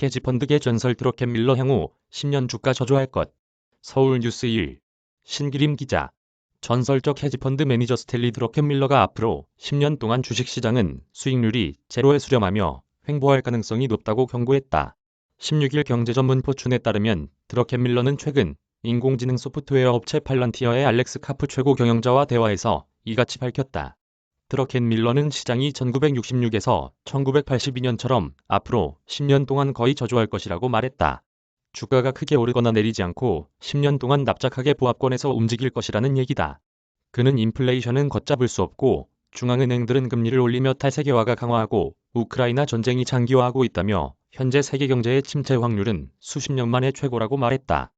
헤지펀드계 전설 드러켄 밀러 향후 10년 주가 저조할 것. 서울뉴스 1. 신기림 기자. 전설적 헤지펀드 매니저 스텔리 드러켄 밀러가 앞으로 10년 동안 주식시장은 수익률이 제로에 수렴하며 횡보할 가능성이 높다고 경고했다. 16일 경제전문 포춘에 따르면 드러켄 밀러는 최근 인공지능 소프트웨어 업체 팔란티어의 알렉스 카프 최고 경영자와 대화에서 이같이 밝혔다. 드러켄 밀러는 시장이 1966에서 1982년처럼 앞으로 10년 동안 거의 저조할 것이라고 말했다. 주가가 크게 오르거나 내리지 않고 10년 동안 납작하게 보합권에서 움직일 것이라는 얘기다. 그는 인플레이션은 걷잡을 수 없고 중앙은행들은 금리를 올리며 탈세계화가 강화하고 우크라이나 전쟁이 장기화하고 있다며 현재 세계 경제의 침체 확률은 수십 년 만에 최고라고 말했다.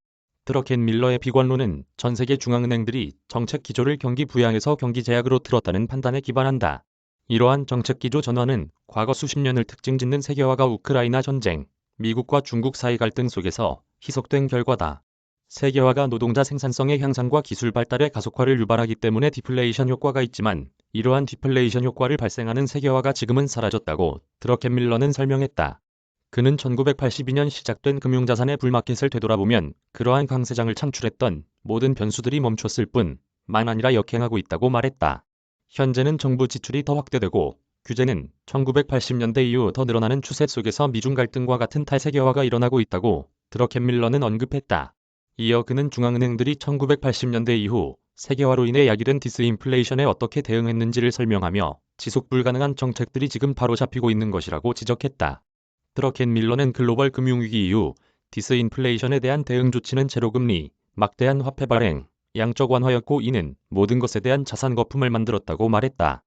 드러켄 밀러의 비관론은 전 세계 중앙은행들이 정책 기조를 경기 부양에서 경기 제약으로 틀었다는 판단에 기반한다. 이러한 정책 기조 전환은 과거 수십 년을 특징 짓는 세계화가 우크라이나 전쟁, 미국과 중국 사이 갈등 속에서 희석된 결과다. 세계화가 노동자 생산성의 향상과 기술 발달의 가속화를 유발하기 때문에 디플레이션 효과가 있지만 이러한 디플레이션 효과를 발생하는 세계화가 지금은 사라졌다고 드러켄 밀러는 설명했다. 그는 1982년 시작된 금융자산의 불마켓을 되돌아보면 그러한 강세장을 창출했던 모든 변수들이 멈췄을 뿐만 아니라 역행하고 있다고 말했다. 현재는 정부 지출이 더 확대되고 규제는 1980년대 이후 더 늘어나는 추세 속에서 미중 갈등과 같은 탈세계화가 일어나고 있다고 드러켄 밀러는 언급했다. 이어 그는 중앙은행들이 1980년대 이후 세계화로 인해 야기된 디스인플레이션에 어떻게 대응했는지를 설명하며 지속 불가능한 정책들이 지금 바로 잡히고 있는 것이라고 지적했다. 드러켄 밀러는 글로벌 금융위기 이후 디스인플레이션에 대한 대응 조치는 제로금리, 막대한 화폐 발행, 양적 완화였고 이는 모든 것에 대한 자산 거품을 만들었다고 말했다.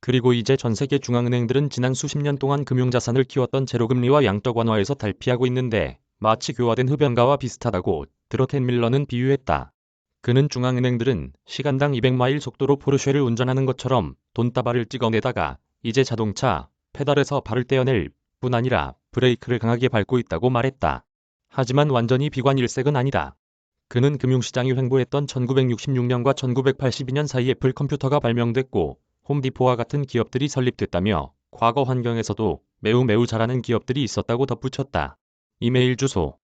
그리고 이제 전 세계 중앙은행들은 지난 수십 년 동안 금융자산을 키웠던 제로금리와 양적 완화에서 달피하고 있는데 마치 교화된 흡연가와 비슷하다고 드러켄 밀러는 비유했다. 그는 중앙은행들은 시간당 200마일 속도로 포르쉐를 운전하는 것처럼 돈다발을 찍어내다가 이제 자동차, 페달에서 발을 떼어낼 뿐 아니라 브레이크를 강하게 밟고 있다고 말했다. 하지만 완전히 비관 일색은 아니다. 그는 금융시장이 횡보했던 1966년과 1982년 사이 애플 컴퓨터가 발명됐고 홈디포와 같은 기업들이 설립됐다며 과거 환경에서도 매우 매우 잘하는 기업들이 있었다고 덧붙였다. 이메일 주소